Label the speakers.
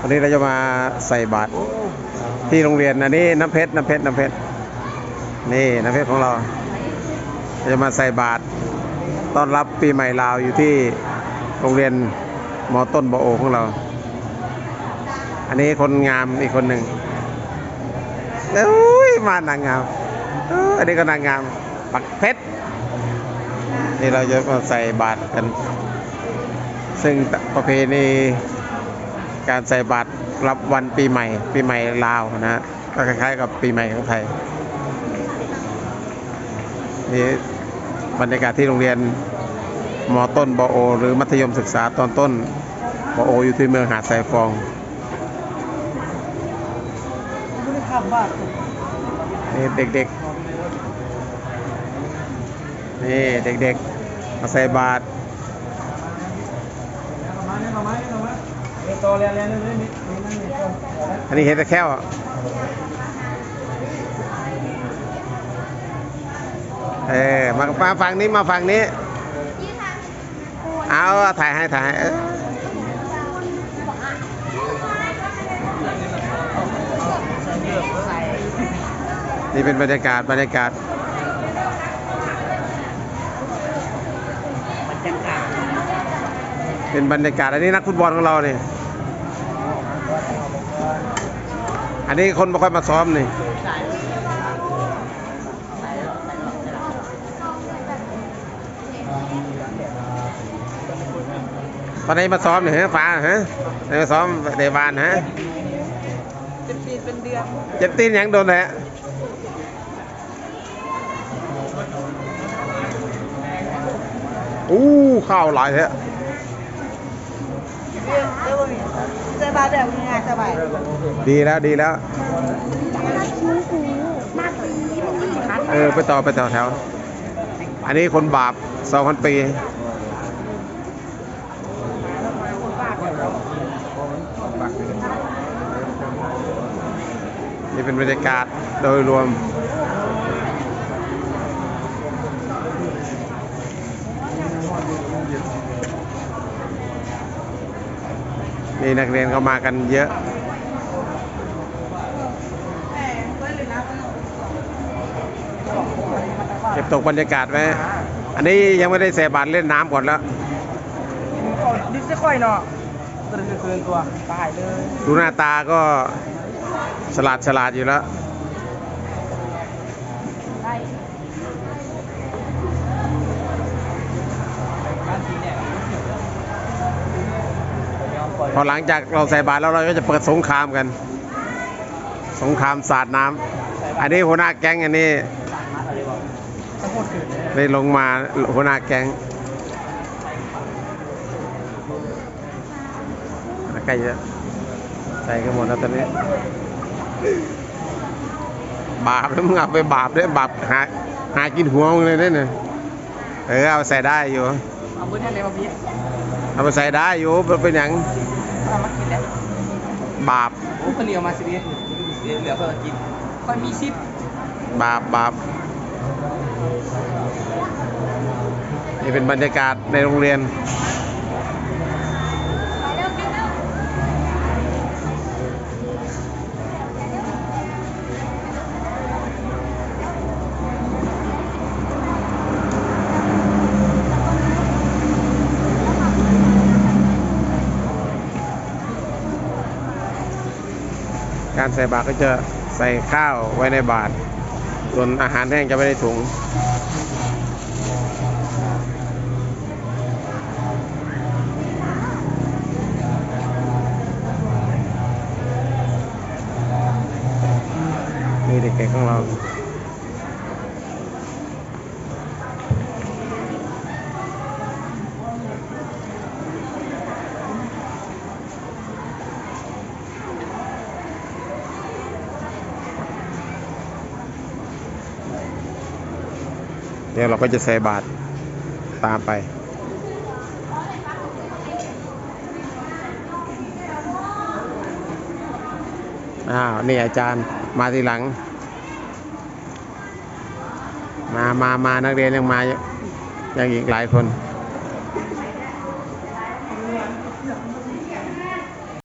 Speaker 1: วันนี้เราจะมาใส่บาตรที่โรงเรียนอันนี้น้ำเพชรน้ำเพชรน้ำเพชรนี่น้ำเพชรของเราเราจะมาใส่บาตรต้อนรับปีใหม่ลาวอยู่ที่โรงเรียนมอต้นบอโอของเรา อันนี้คนงามอีกคนหนึ่งเอ้ยมานางงามเอ้ยอันนี้ก็นางงามปักเพชรนี่เราจะมาใส่บาตรกัน ซึ่งประเพณี การใส่บาตรรับวันปีใหม่ ปีใหม่ลาวนะฮะก็คล้ายๆ กับปีใหม่ของไทยนี่บรรยากาศที่โรงเรียนมต้นบโอ หรือมัธยมศึกษาตอนต้นบโอ อยู่ที่เมืองหาดทรายฟอง
Speaker 2: ไม่ได้ทำบ้าน
Speaker 1: นี่เด็กๆนี่เด็กๆมาใส่บาตร
Speaker 2: มาเนี่ยมาเนี่ยมา เนี่ยโตเรียนเรียนเรื่อยๆนี่นั่งเนี่ยโต
Speaker 1: อันนี้เห็นแต่แค่วอะเออมามาฝั่งนี้มาฝั่งนี้ เอาถ่ายให้ถ่ายให้เออนี่เป็นบรรยากาศบรรยากาศเป็นบรรยากาศอันนี้นักฟุตบอลของเราเนี่ย อันนี้คนไม่ค่อยมาซ้อมนี่ตอนไหนมาซ้อมเนี่ยฮะฟ้าฮะไหนมาซ้อมเดวานฮะ
Speaker 2: เป็นปีเป็นเดือน
Speaker 1: เจ็บตีนหยังโดนแหละอู้ข้าวหลายแท้
Speaker 2: เดือนเดือนนี้สบายแบบง่ายสบาย
Speaker 1: ดีแล้วดีแล้วเออไปต่อไปต่อแถว อันนี้คนบาปสองพันปีนี่เป็นบรรยากาศโดยรวม นี่นักเรียนเขามากันเยอะ เก็บตกบรรยากาศไว้ อันนี้ยังไม่ได้เสบานเล่นน้ำก่อนแล้ว
Speaker 2: ดิสค่อยเนาะตัวเกินตัวตายเลย
Speaker 1: ดูหน้าตาก็ฉลาดฉลาดอยู่แล้ว อหลังจากเราใส่บาตรแล้วเราก็จะเปิดสงครามกัน สงครามสาดน้ำอันนี้หัวหน้าแก๊งอันนี้
Speaker 2: ทั้งหมดคือ
Speaker 1: ได้ลงมาหัวหน้าแก๊งใกล้จะใส่กันหมดแล้วตอนนี้ บาปแล้วมึงเอาไปบาปด้วยบาปหาหากินหัวมึงเลยเนี่ยเออเอาใส่ได้อยู่
Speaker 2: เอาเบอร์ท่านเลยมาพี่
Speaker 1: เอาไปใส่ได้อยู่เป็นอย่าง
Speaker 2: เอามากินแล้ว
Speaker 1: บาป
Speaker 2: โอ้คนเดียวมาสิพี่เหลือเพื่อกินค่อยมีซิป
Speaker 1: บาปบาปนี่เป็นบรรยากาศในโรงเรียน ใส่บาตรก็จะใส่ข้าวไว้ในบาตรส่วนอาหารแห้งจะไม่ได้ถุง ดี๋ยวเราก็จะใส่บาตรตามไป อ้าว นี่อาจารย์มาทีหลัง มา มา มา นักเรียนยังมาเยอะยังอีกหลายคน